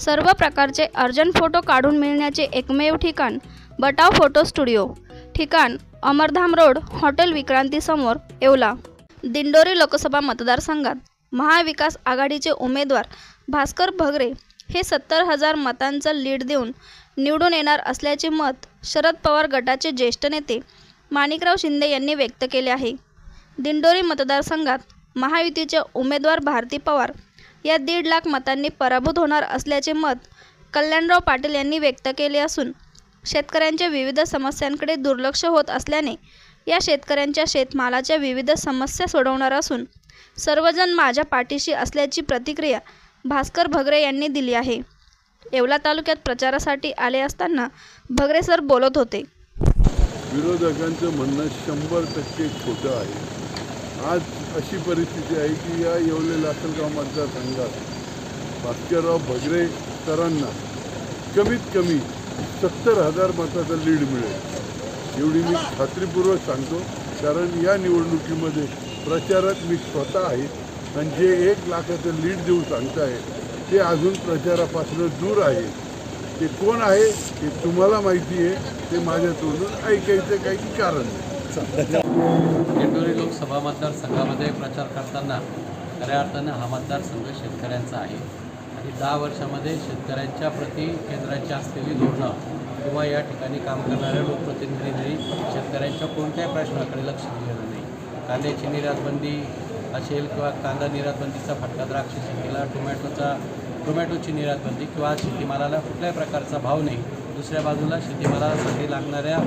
सर्व प्रकारचे urgent photo काढून मिळण्याचे एकमेव ठिकाण बटाव फोटो स्टुडिओ. ठिकाण अमरधाम रोड हॉटेल विक्रांतीसमोर येवला. दिंडोरी लोकसभा मतदारसंघात महाविकास आघाडीचे उमेदवार भास्कर भगरे हे सत्तर हजार मतांचं लीड देऊन निवडून येणार असल्याचे मत शरद पवार गटाचे ज्येष्ठ नेते माणिकराव शिंदे यांनी व्यक्त केले आहे. दिंडोरी मतदारसंघात महायुतीचे उमेदवार भारती पवार या दीड लाख मतांनी पराभूत होणार असल्याचे मत कल्याणराव पाटील यांनी व्यक्त केले असून शेतकऱ्यांच्या विविध समस्यांकडे दुर्लक्ष होत असल्याने या शेतकऱ्यांच्या शेतमालाच्या विविध समस्या सोडवणार असून सर्वजण माझ्या पाठीशी असल्याची प्रतिक्रिया भास्कर भगरे यांनी दिली आहे. येवला तालुक्यात प्रचारासाठी आले असताना भगरे सर बोलत होते. विरोधकांचं म्हणणं शंभर टक्के खोटं आहे. आज अशी परिस्थिती आहे की या येवले लासलगाव मतदारसंघात भास्करराव भगरे सरांना कमीत कमी सत्तर हजार मताचा लीड मिळेल. एवढी मी खात्रीपूर्वक सांगतो कारण या निवडणुकीमध्ये प्रचारात मी स्वतः आहे आणि जे एक लाखाचं लीड देऊ सांगताय ते अजून प्रचारापासून दूर आहे. ते कोण आहे हे तुम्हाला माहिती आहे ते माझ्या तोंडून ऐकायचं काही कारण नाही. दिंडोरी लोकसभा मतदारसंघामध्ये प्रचार करताना खऱ्या अर्थानं हा मतदारसंघ शेतकऱ्यांचा आहे. आणि दहा वर्षामध्ये शेतकऱ्यांच्या प्रति केंद्राची असलेली धोरणं किंवा या ठिकाणी काम करणाऱ्या लोकप्रतिनिधींनी शेतकऱ्यांच्या कोणत्याही प्रश्नाकडे लक्ष दिलेलं नाही. कांद्याची निर्यातबंदी असेल किंवा कांदा निर्यातबंदीचा फटका द्राक्ष शेतीला टोमॅटोचा टोमॅटोची निर्यातबंदी किंवा शेतीमालाला कुठल्याही प्रकारचा भाव नाही. दुसऱ्या बाजूला शेतीमालासाठी लागणाऱ्या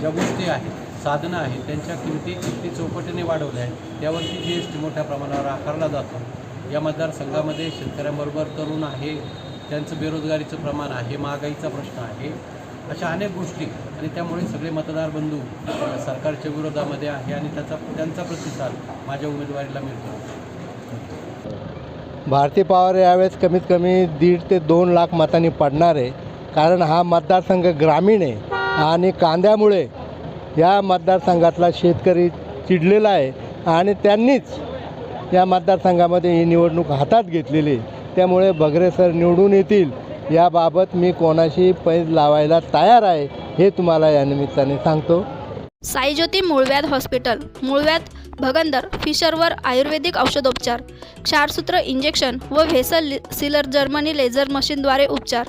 ज्या गोष्टी आहेत साधनं आहेत. त्यांच्या किमती किती चौपटीने वाढवल्या आहेत त्यावरती जी एस टी मोठ्या प्रमाणावर आकारला जातो. या मतदारसंघामध्ये शेतकऱ्यांबरोबर तरुण आहे त्यांचं बेरोजगारीचं प्रमाण आहे महागाईचा प्रश्न आहे अशा अनेक गोष्टी. आणि त्यामुळे सगळे मतदार बंधू सरकारच्या विरोधामध्ये आहे आणि त्याचा त्यांचा प्रतिसाद माझ्या उमेदवारीला मिळतो. भारतीय पवार यावेळेस कमीत कमी दीड ते दोन लाख मतांनी पडणार आहे. कारण हा मतदारसंघ ग्रामीण आहे आणि कांद्यामुळे या मतदारसंघातला शेतकरी चिडलेला आहे आणि त्यांनीच या मतदारसंघामध्ये ही निवडणूक हातात घेतलेली आहे. त्यामुळे भगरे सर निवडून येतील याबाबत मी कोणाशी पैज लावायला तयार आहे हे तुम्हाला या निमित्ताने सांगतो. साईज्योती मूळव्याध हॉस्पिटल मूळव्याध भगंदर फिशरवर आयुर्वेदिक औषधोपचार क्षारसूत्र इंजेक्शन व व्हेसल सिलर जर्मनी लेझर मशीनद्वारे उपचार.